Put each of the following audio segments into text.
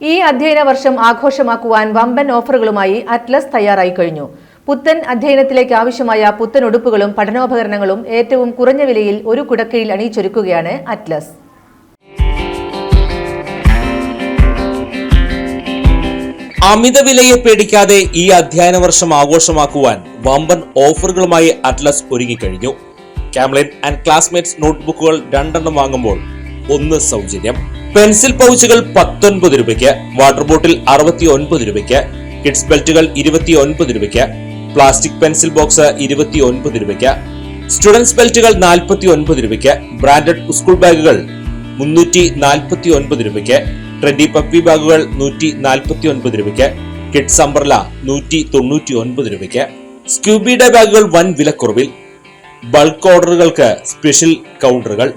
ഈ അധ്യയന വർഷം ആഘോഷമാക്കുവാൻ വമ്പൻ ഓഫറുകളുമായി അറ്റ്ലസ് തയ്യാറായി കഴിഞ്ഞു. പുത്തൻ അധ്യയനത്തിലേക്ക് ആവശ്യമായ പുത്തൻ ഉടുപ്പുകളും പഠനോപകരണങ്ങളും ഏറ്റവും കുറഞ്ഞ വിലയിൽ ഒരു കുടക്കീഴിൽ അണിയിച്ചൊരുക്കുകയാണ് അറ്റ്ലസ്. അമിത വിലയെ പേടിക്കാതെ ഈ അധ്യയന വർഷം ആഘോഷമാക്കുവാൻ വമ്പൻ ഓഫറുകളുമായി അറ്റ്ലസ് ഒരുങ്ങിക്കഴിഞ്ഞു. കാംലിൻ ആൻഡ് ക്ലാസ്മേറ്റ്സ് നോട്ട്ബുക്കുകൾ രണ്ടെണ്ണം വാങ്ങുമ്പോൾ ഒന്ന് സൗജന്യം. പെൻസിൽ പൗച്ചുകൾ പത്തൊൻപത് രൂപയ്ക്ക് വാട്ടർ ബോട്ടിൽ അറുപത്തി ഒൻപത് രൂപയ്ക്ക് കിഡ്സ് ബെൽറ്റുകൾ ഇരുപത്തി ഒൻപത് രൂപയ്ക്ക് പ്ലാസ്റ്റിക് പെൻസിൽ ബോക്സ് ഇരുപത്തി ഒൻപത് രൂപയ്ക്ക് സ്റ്റുഡൻസ് ബെൽറ്റുകൾ നാൽപ്പത്തി ഒൻപത് രൂപയ്ക്ക് ബ്രാൻഡഡ് സ്കൂൾ ബാഗുകൾ മുന്നൂറ്റി നാൽപ്പത്തി ഒൻപത് രൂപയ്ക്ക് ട്രെൻഡി പപ്പി ബാഗുകൾ നൂറ്റി നാൽപ്പത്തി ഒൻപത് രൂപയ്ക്ക് കിഡ്സ് അംബ്രല നൂറ്റി തൊണ്ണൂറ്റി ഒൻപത് രൂപയ്ക്ക് സ്ക്യൂബിയുടെ ബാഗുകൾ വൻ വിലക്കുറവിൽ ബൾക്ക് ഓർഡറുകൾക്ക് സ്പെഷ്യൽ കൗണ്ടറുകൾ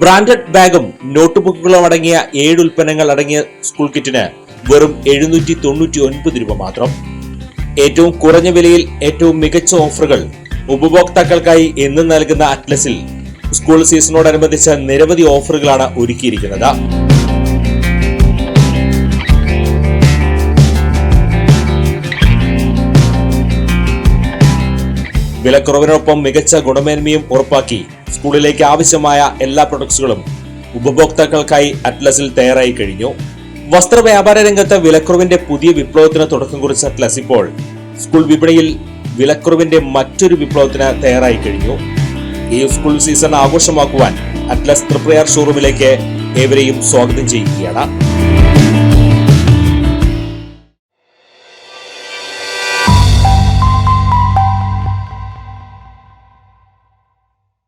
ബ്രാൻഡഡ് ബാഗും നോട്ട് ബുക്കുകളും അടങ്ങിയ ഏഴ് ഉൽപ്പന്നങ്ങൾ അടങ്ങിയ സ്കൂൾ കിറ്റിന് വെറും എഴുന്നൂറ്റി തൊണ്ണൂറ്റി ഒൻപത് രൂപ മാത്രം. ഏറ്റവും കുറഞ്ഞ വിലയിൽ ഏറ്റവും മികച്ച ഓഫറുകൾ ഉപഭോക്താക്കൾക്കായി എന്നും നൽകുന്ന അറ്റ്ലസിൽ സ്കൂൾ സീസണോടനുബന്ധിച്ച് നിരവധി ഓഫറുകളാണ് ഒരുക്കിയിരിക്കുന്നത്. വിലക്കുറവിനൊപ്പം മികച്ച ഗുണമേന്മയും ഉറപ്പാക്കി സ്കൂളിലേക്ക് ആവശ്യമായ എല്ലാ പ്രൊഡക്ട്സുകളും ഉപഭോക്താക്കൾക്കായി അറ്റ്ലസിൽ തയ്യാറായി കഴിഞ്ഞു. വസ്ത്ര വ്യാപാര രംഗത്ത് വിലക്കുറവിന്റെ പുതിയ വിപ്ലവത്തിന് തുടക്കം കുറിച്ച അറ്റ്ലസ് ഇപ്പോൾ സ്കൂൾ വിപണിയിൽ വിലക്കുറവിന്റെ മറ്റൊരു വിപ്ലവത്തിന് തയ്യാറായി കഴിഞ്ഞു. ഈ സ്കൂൾ സീസൺ ആഘോഷമാക്കുവാൻ അറ്റ്ലസ് ത്രിപ്രയാർ ഷോറൂമിലേക്ക് ഏവരെയും സ്വാഗതം ചെയ്യുകയാണ്.